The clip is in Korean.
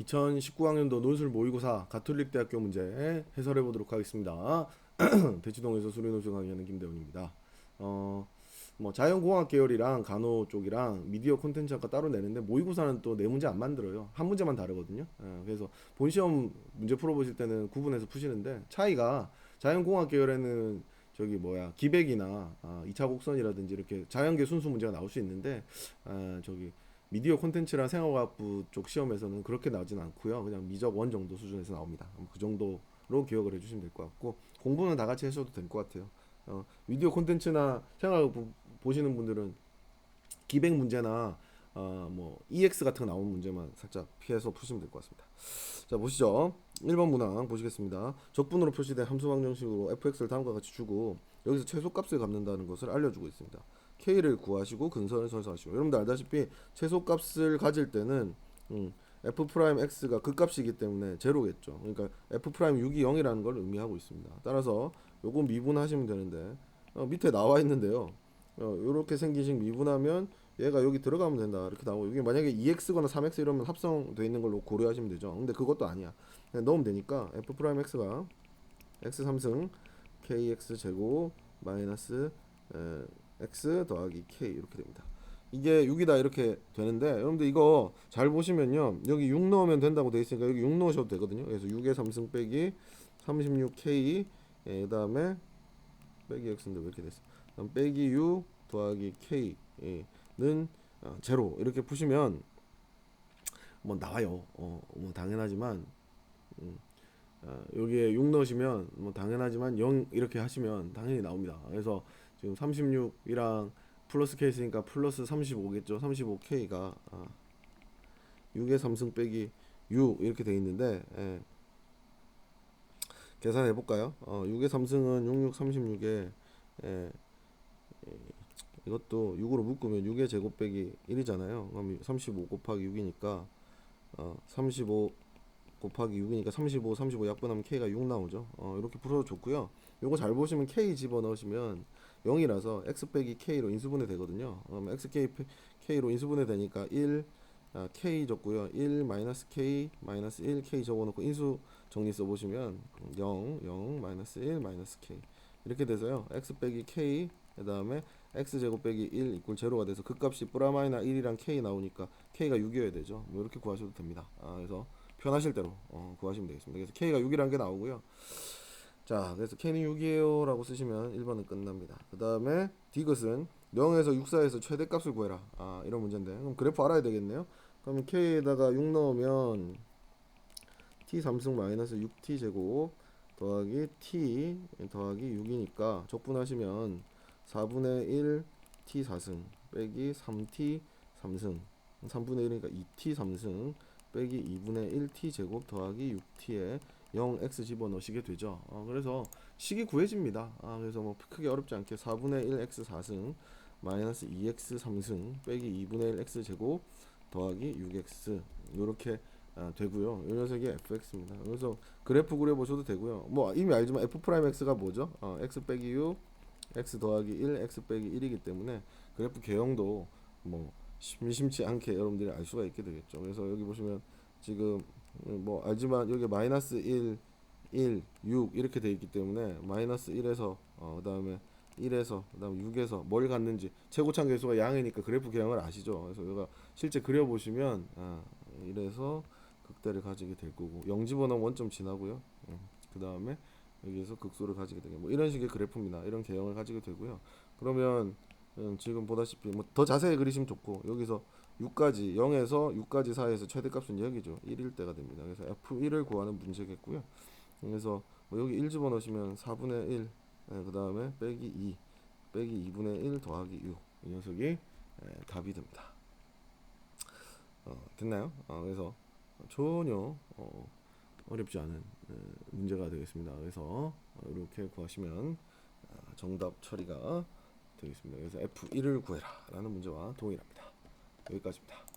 2019학년도 논술 모의고사 가톨릭 대학교 문제 해설해 보도록 하겠습니다. 대치동에서 수리노수 강의하는 김대훈입니다. 어, 뭐 자연공학 계열이랑 간호 쪽이랑 미디어 콘텐츠 학과 따로 내는데 모의고사는 또 네 문제 안 만들어요. 한 문제만 다르거든요. 예, 그래서 본 시험 문제 풀어보실 때는 구분해서 푸시는데 차이가 자연공학 계열에는 저기 뭐야 기백이나 아, 2차 곡선이라든지 이렇게 자연계 순수 문제가 나올 수 있는데 아, 저기 미디어 콘텐츠랑 생활과학부 쪽 시험에서는 그렇게 나오진 않고요. 그냥 미적 원 정도 수준에서 나옵니다. 그 정도로 기억을 해주시면 될 것 같고 공부는 다 같이 하셔도 될 것 같아요. 어, 미디어 콘텐츠나 생활과학부 보시는 분들은 기백 문제나 어, 뭐 EX 같은 거 나오는 문제만 살짝 피해서 푸시면 될 것 같습니다. 자 보시죠. 1번 문항 보시겠습니다. 적분으로 표시된 함수 방정식으로 fx를 다음과 같이 주고 여기서 최소값을 갚는다는 것을 알려주고 있습니다. K를 구하시고 근선을 설정하시고 여러분들 알다시피 최소값을 가질 때는 음, f 프라임 x가 극값이기 때문에 제로겠죠. 그러니까 f 프라임 6이 0이라는 걸 의미하고 있습니다. 따라서 요거 미분하시면 되는데 어, 밑에 나와 있는데요. 어, 요렇게 생긴 식 미분하면 얘가 여기 들어가면 된다 이렇게 나오고 이게 만약에 2x거나 3x 이러면 합성돼 있는 걸로 고려하시면 되죠. 근데 그것도 아니야. 그냥 넣으면 되니까 f 프라임 x가 x 3승 kx 제곱 마이너스 에, x 더하기 k 이렇게 됩니다. 이게 6이다 이렇게 되는데 여러분들 이거 잘 보시면요 여기 6 넣으면 된다고 돼 있으니까 여기 6 넣으셔도 되거든요. 그래서 6의 3승 빼기 36k 예, 그다음에 빼기 x인데 왜 이렇게 됐어? 그다음 빼기 6 더하기 k는 어, 제로 이렇게 푸시면 뭐 나와요. 어, 뭐 당연하지만 음, 어, 여기에 6 넣으시면 뭐 당연하지만 0 이렇게 하시면 당연히 나옵니다. 그래서 지금 36이랑 플러스 있으니까 플러스 35겠죠. 35k가 아, 6의 3승 빼기 6 이렇게 돼 있는데 예. 계산해 볼까요? 어, 6의 3승은 66 36에 예, 예, 이것도 6으로 묶으면 6의 제곱 빼기 1이잖아요. 그럼 35 곱하기 6이니까 어, 35 곱하기 6이니까 35, 35 약분하면 k가 6 나오죠. 어, 이렇게 풀어도 좋고요. 요거 잘 보시면 k 집어 넣으시면 0이라서 x 빼기 k로 인수분해 되거든요. 그러면 x k k로 인수분해 되니까 1 아, k 적고요. 1 마이너스 k 마이너스 1 k 적어놓고 인수 정리 써보시면 0 0 마이너스 1 마이너스 k 이렇게 돼서요. x 빼기 k 그 다음에 x 제곱 빼기 1 이꼴 제로가 돼서 그 값이 뿌라마이나 1이랑 k 나오니까 k가 6이어야 되죠. 뭐 이렇게 구하셔도 됩니다. 아, 그래서 편하실 대로 어, 구하시면 되겠습니다. 그래서 k가 6이라는 게 나오고요. 자, 그래서 k는 6이에요 라고 쓰시면 1번은 끝납니다. 그 다음에 디귿은 0에서 6 사이에서 최대값을 구해라. 아, 이런 문제인데. 그럼 그래프 알아야 되겠네요. 그러면 k에다가 6 넣으면 t 3승 마이너스 6t 제곱 더하기 t 더하기 6이니까 적분하시면 4분의 1 t 4승 빼기 3t 3승 3분의 1이니까 2t 3승 빼기 2분의 1 t 제곱 더하기 6t에 0x 집어넣으시게 되죠. 어, 그래서 식이 구해집니다. 아, 그래서 뭐 크게 어렵지 않게 4분의 1 x 4승 마이너스 2x 3승 빼기 2분의 1 x 제곱 더하기 6x 이렇게 아, 되고요. 이 녀석이 fx입니다. 그래서 그래프 그려보셔도 되고요. 뭐 이미 알지만 f 프라임 x가 뭐죠? 어, x 빼기 6 x 더하기 1 x 빼기 1이기 때문에 그래프 개형도 뭐 심심치 않게 여러분들이 알 수가 있게 되겠죠. 그래서 여기 보시면 지금 뭐 알지만 여기 마이너스 1, 1, 6 이렇게 돼 있기 때문에 마이너스 1에서 어, 그 다음에 1에서 그 다음 6에서 뭘 갖는지 최고참 계수가 양이니까 그래프 개형을 아시죠. 그래서 여기가 실제 그려 보시면 아, 이래서 극대를 가지게 될 거고 0 집어넣으면 원점 지나고요. 음, 그 다음에 여기에서 극소를 가지게 되게 뭐 이런 식의 그래프입니다. 이런 개형을 가지게 되고요. 그러면 음, 지금 보다시피 뭐 더 자세히 그리시면 좋고 여기서 6까지 0에서 6까지 사이에서 최대값은 여기죠. 1일 때가 됩니다. 그래서 f1을 구하는 문제겠고요. 그래서 뭐 여기 1 집어넣으시면 4분의 1, 예, 그 다음에 빼기 2, 빼기 2분의 1 더하기 6. 이 녀석이 예, 답이 됩니다. 어, 됐나요? 어, 그래서 전혀 어, 어렵지 않은 예, 문제가 되겠습니다. 그래서 어, 이렇게 구하시면 아, 정답 처리가 되겠습니다. 그래서 F1을 구해라 라는 문제와 동일합니다. 여기까지입니다.